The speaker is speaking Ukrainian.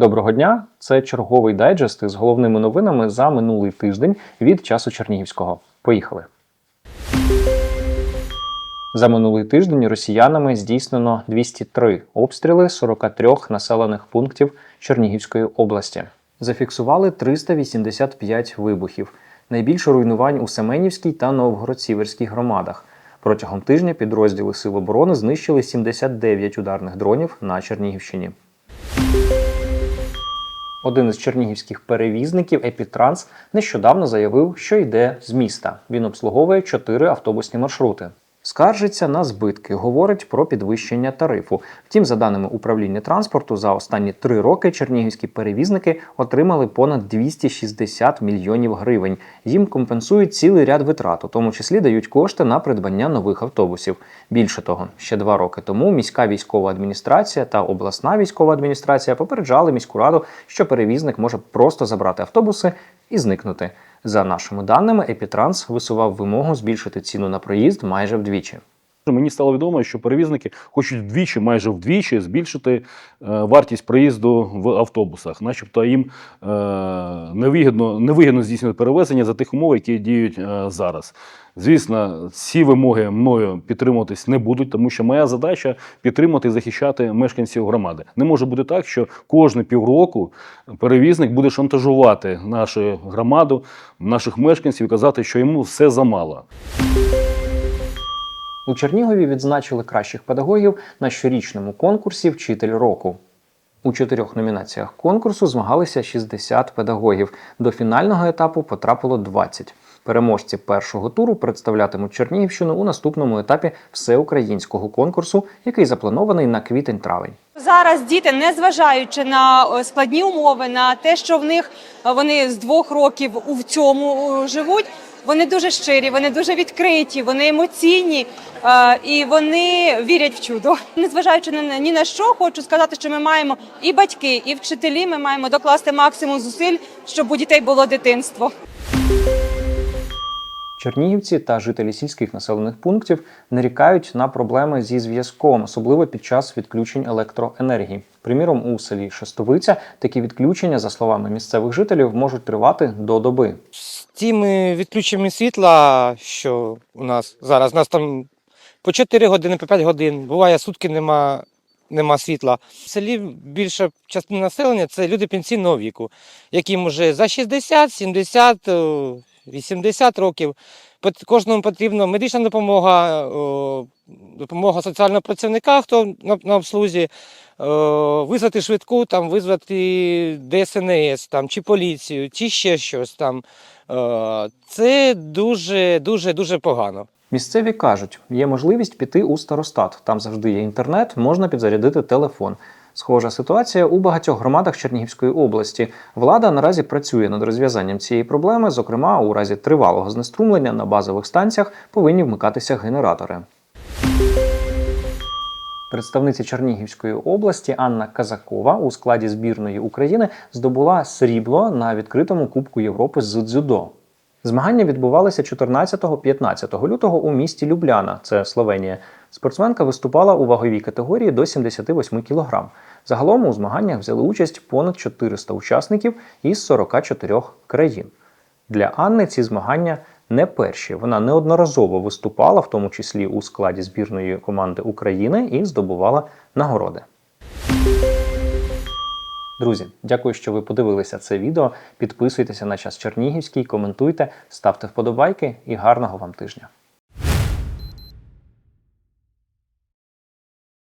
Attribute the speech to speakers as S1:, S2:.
S1: Доброго дня! Це черговий дайджест із головними новинами за минулий тиждень від часу Чернігівського. Поїхали. За минулий тиждень росіянами здійснено 203 обстріли 43 населених пунктів Чернігівської області. Зафіксували 385 вибухів. Найбільше руйнувань у Семенівській та Новгород-Сіверській громадах. Протягом тижня підрозділи Сил оборони знищили 79 ударних дронів на Чернігівщині. Один із чернігівських перевізників Епітранс нещодавно заявив, що йде з міста. Він обслуговує чотири автобусні маршрути. Скаржиться на збитки, говорить про підвищення тарифу. Втім, за даними управління транспорту, за останні три роки чернігівські перевізники отримали понад 260 мільйонів гривень. Їм компенсують цілий ряд витрат, у тому числі дають кошти на придбання нових автобусів. Більше того, ще два роки тому міська військова адміністрація та обласна військова адміністрація попереджали міську раду, що перевізник може просто забрати автобуси і зникнути. За нашими даними, Епітранс висував вимогу збільшити ціну на проїзд майже вдвічі.
S2: Мені стало відомо, що перевізники хочуть вдвічі, майже вдвічі збільшити е, вартість проїзду в автобусах, начебто їм е, невигідно, невигідно здійснювати перевезення за тих умов, які діють е, зараз. Звісно, ці вимоги мною підтримуватись не будуть, тому що моя задача підтримати і захищати мешканців громади. Не може бути так, що кожні півроку перевізник буде шантажувати нашу громаду, наших мешканців і казати, що йому все замало.
S1: У Чернігові відзначили кращих педагогів на щорічному конкурсі Вчитель року. У чотирьох номінаціях конкурсу змагалися 60 педагогів. До фінального етапу потрапило 20. Переможці першого туру представлятимуть Чернігівщину у наступному етапі всеукраїнського конкурсу, який запланований на квітень-травень.
S3: Зараз діти, незважаючи на е, складні умови, на те, що в них е, вони з двох років у цьому е, живуть. Вони дуже щирі, вони дуже відкриті, вони емоційні е, і вони вірять в чудо. Незважаючи на ні на що, хочу сказати, що ми маємо і батьки, і вчителі. Ми маємо докласти максимум зусиль, щоб у дітей було дитинство.
S1: Чернігівці та жителі сільських населених пунктів нарікають на проблеми зі зв'язком, особливо під час відключень електроенергії. Приміром, у селі Шестовиця такі відключення, за словами місцевих жителів, можуть тривати до доби.
S4: з тими відключеннями світла, що у нас зараз, у нас там по 4 години, по 5 годин, буває сутки нема, нема світла. В селі більша частина населення це люди пенсійного віку, яким вже за 60, 70, е, 80 років. Кожному потрібна медична допомога, е, допомога соціального працівника, хто на, на обслузі, е, визвати швидку, там, визвати ДСНС там, чи поліцію, чи ще щось там. Е, Це дуже, дуже, дуже погано.
S1: Місцеві кажуть, є можливість піти у старостат. Там завжди є інтернет, можна підзарядити телефон. Схожа ситуація у багатьох громадах Чернігівської області. Влада наразі працює над розв'язанням цієї проблеми. Зокрема, у разі тривалого знеструмлення на базових станціях повинні вмикатися генератори. Представниця Чернігівської області Анна Казакова у складі збірної України здобула срібло на відкритому Кубку Європи з дзюдо. Змагання відбувалися 14-15 лютого у місті Любляна, це Словенія. Спортсменка виступала у ваговій категорії до 78 кг. Загалом у змаганнях взяли участь понад 400 учасників із 44 країн. Для Анни ці змагання не перші. Вона неодноразово виступала, в тому числі у складі збірної команди України, і здобувала нагороди. Друзі, дякую, що ви подивилися це відео. Підписуйтеся на час Чернігівський, коментуйте, ставте вподобайки і гарного вам тижня.